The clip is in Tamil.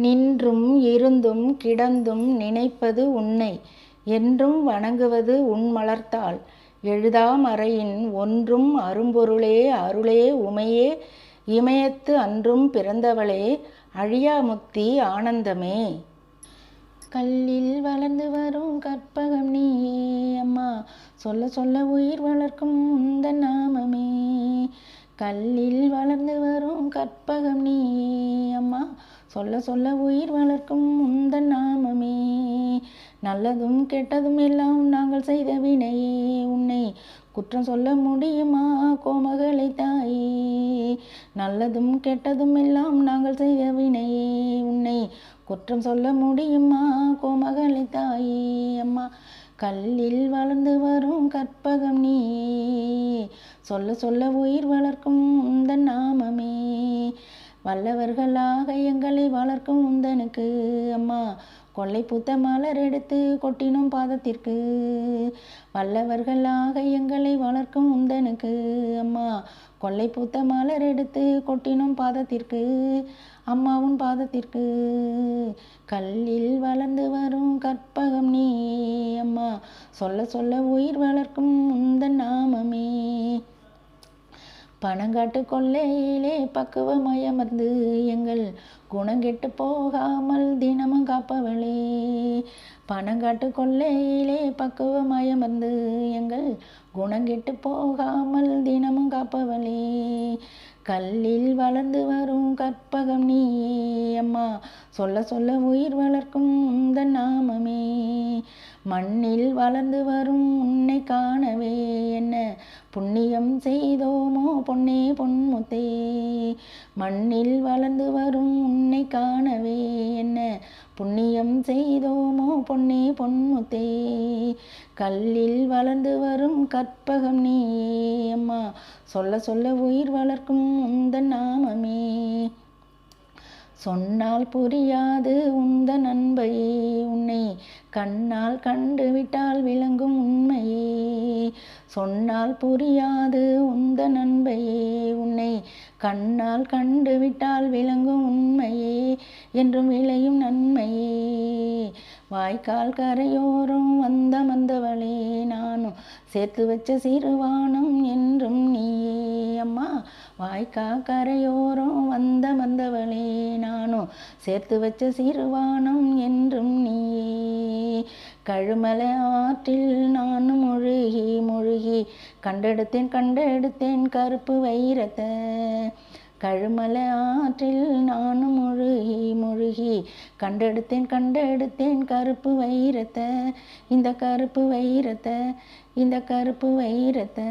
நின்றும் இருந்தும் கிடந்தும் நினைப்பது உன்னை என்றும் வணங்குவது உன் மலர்த்தாள் எழுதாமறையின் ஒன்றும் அரும்பொருளே அருளே உமையே இமயத்து அன்றும் பிறந்தவளே அழியாமுக்தி ஆனந்தமே. கல்லில் வளர்ந்து வரும் கற்பகம் நீயே அம்மா சொல்ல சொல்ல உயிர் வளர்க்கும் உந்த நாமமே. கல்லில் வளர்ந்து வரும் கற்பகம் நீயே சொல்ல சொல்ல உயிர் வளர்க்கும் உந்த நாமமே. நல்லதும் கெட்டதும் எல்லாம் நாங்கள் செய்த வினையே உன்னை குற்றம் சொல்ல முடியுமா கோமகளை தாயே? நல்லதும் கெட்டதும் எல்லாம் நாங்கள் செய்த வினையே உன்னை குற்றம் சொல்ல முடியுமா கோமகளை தாயே? அம்மா கல்லில் வளர்ந்து வரும் கற்பகம் நீ. சொல்ல சொல்ல உயிர் வளர்க்கும் இந்த நாமமே. வல்லவர்களாக எங்களை வளர்க்கும் உந்தனுக்கு அம்மா. கொள்ளை பூத்த மலர் எடுத்து கொட்டினோம் பாதத்திற்கு. வல்லவர்களாக எங்களை வளர்க்கும் உந்தனுக்கு அம்மா. கொள்ளை பூத்த மலர் எடுத்து கொட்டினோம் பாதத்திற்கு அம்மாவும் பாதத்திற்கு. கல்லில் வளர்ந்து வரும் கற்பகம் நீ அம்மா. சொல்ல சொல்ல உயிர் வளர்க்கும் உந்தன் பணங்காட்டு கொள்ளையிலே பக்குவமயமர்ந்து எங்கள் குணங்கெட்டு போகாமல் தினமும் காப்பவளே. பணங்காட்டு கொள்ளையிலே பக்குவமயமர்ந்து எங்கள் குணங்கெட்டு போகாமல் தினமும் காப்பவளே. கல்லில் வளர்ந்து வரும் கற்பகம் நீ அம்மா சொல்ல சொல்ல உயிர் வளர்க்கும் இந்த நாமமே. மண்ணில் வளர்ந்து வரும் உன்னை காணவே புண்ணியம் செய்தோமோ பொன்னே பொன்முத்தே. மண்ணில் வளர்ந்து வரும் உன்னை காணவே என்ன? புண்ணியம் செய்தோமோ பொன்னே பொன்முத்தே. கல்லில் வளர்ந்து வரும் கற்பகம் நீ அம்மா. சொல்ல சொல்ல உயிர் வளர்க்கும் உந்த நாமமே. சொன்னால் புரியாது உந்த நண்பையே உன்னை. கண்ணால் கண்டுவிட்டால் விளங்கும் உண்மையே. சொன்னால் புரியாது உந்த நண்பையே. உன்னை கண்ணால் கண்டு விட்டால் விளங்கும் உண்மையே. என்றும் விளையும் நன்மையே. வாய்க்கால் கரையோரம் வந்த மந்தவளே. நானும் சேர்த்து வச்ச சிறுவானம் என்றும் நீயே. அம்மா வாய்க்கா கரையோரம் வந்த மந்தவளே. நானும் சேர்த்து வச்ச சிறுவானம் என்றும் நீயே. கழுமலை ஆற்றில் நானும் முழுகி முழுகி. கண்டெடுத்தேன் கண்டெடுத்தேன் கருப்பு வைரத்தை. கழுமலை ஆற்றில் நானும் முழுகி முழுகி. கண்டெடுத்தேன் கண்டெடுத்தேன் கருப்பு வைரத்தை. இந்த கருப்பு வைரத்தை இந்த கருப்பு வைரத்தை.